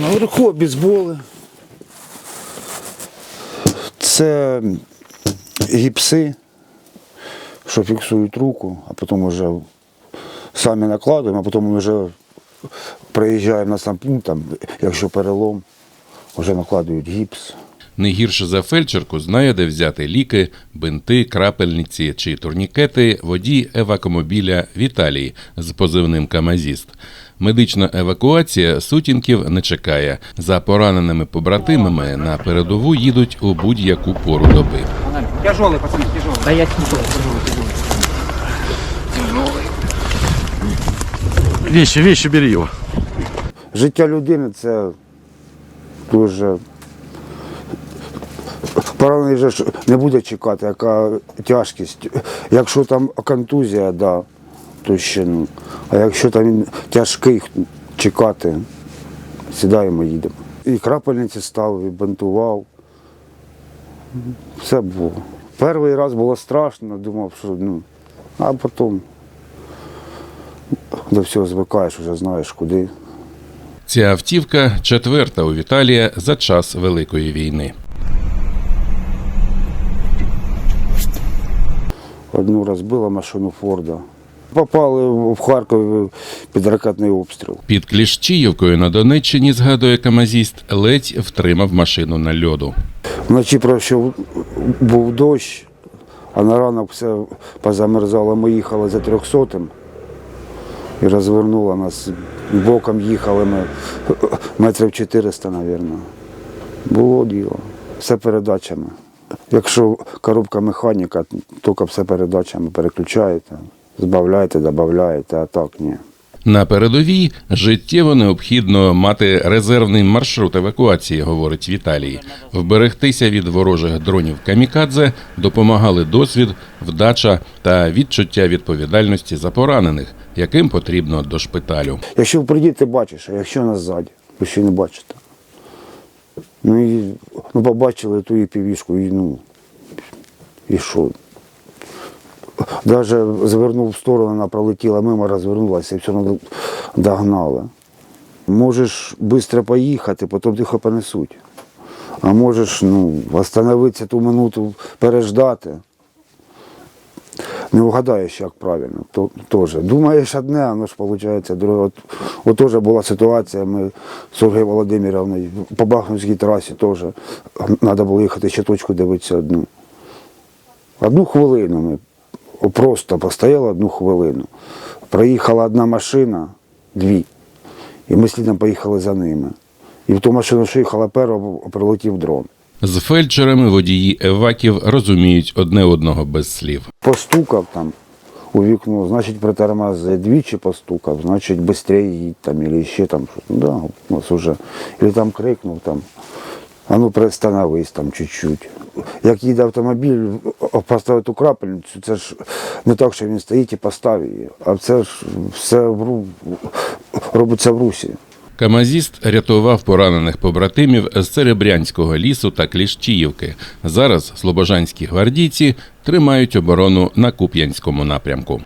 Наверху обізболи. Це гіпси, що фіксують руку, а потім вже самі накладуємо, а потім вже приїжджаємо на сам пункт, там, якщо перелом, вже накладують гіпс Не гірше за фельдшерку знає, де взяти ліки, бинти, крапельниці чи турнікети водій евакомобіля Віталій з позивним Камазіст. Медична евакуація сутінків не чекає. За пораненими побратимами на передову їдуть у будь-яку пору доби. Тяжелый, пацаны, тяжелый. Да я тяжелый, тяжелый, тяжелый. Вещи, вещи бери его. Життя людини це дуже. Поранений же не буде чекати, яка тяжкість. Якщо там контузія, да, то ще ну. А якщо там він тяжкий, чекати, сідаємо, їдемо. І крапельниці ставив, і бинтував. Все було. Перший раз було страшно, думав, що ну, а потім до всього звикаєш, вже знаєш куди. Ця автівка четверта у Віталія за час Великої війни. Одну розбила машину Форда. Попали в Харкові під ракетний обстріл. Під Кліщіївкою на Донеччині, згадує Камазіст, ледь втримав машину на льоду. Вночі пройшов був дощ, а на ранок все позамерзало. Ми їхали за трьохсотим і розвернуло нас. Боком їхали ми метрів 400, мабуть. Було діло. Все передачами. Якщо коробка механіка, тільки все передачами переключаєте, збавляєте, додаєте, а так ні. На передовій життєво необхідно мати резервний маршрут евакуації, говорить Віталій. Вберегтися від ворожих дронів камікадзе допомагали досвід, вдача та відчуття відповідальності за поранених, яким потрібно до шпиталю. Якщо впереді ти бачиш, а якщо назаді, ви ще не бачите. Ну і ну, побачили ту і півішку, і ну. І що? Даже звернув в сторону, вона пролетіла мимо, розвернулася і все одно догнала. Можеш швидко поїхати, потім тихо понесуть. А можеш ну, остановитися ту минуту, переждати. Не вгадаєш, як правильно. То, теж. Думаєш одне, а ж виходить друге. От, от теж була ситуація, ми з Ольгою Володимировною по Бахмутській трасі теж треба було їхати ще точку дивитися одну. Одну хвилину ми просто постояли одну хвилину. Проїхала одна машина, дві, і ми слідом поїхали за ними. І в ту машину, що їхала перша, прилетів дрон. З фельдшерами водії еваків розуміють одне одного без слів. Постукав там у вікно, значить притормозить, двічі постукав, значить швидше їдь там, або ще там щось. Ну, да, у нас уже. Или там крикнув там, а ну пристановись там чуть-чуть. Як їде автомобіль, поставити крапельницю, це ж не так, що він стоїть і поставив її, а це ж все в робиться в русі. Камазіст рятував поранених побратимів з Церебрянського лісу та Кліщіївки. Зараз слобожанські гвардійці тримають оборону на Куп'янському напрямку.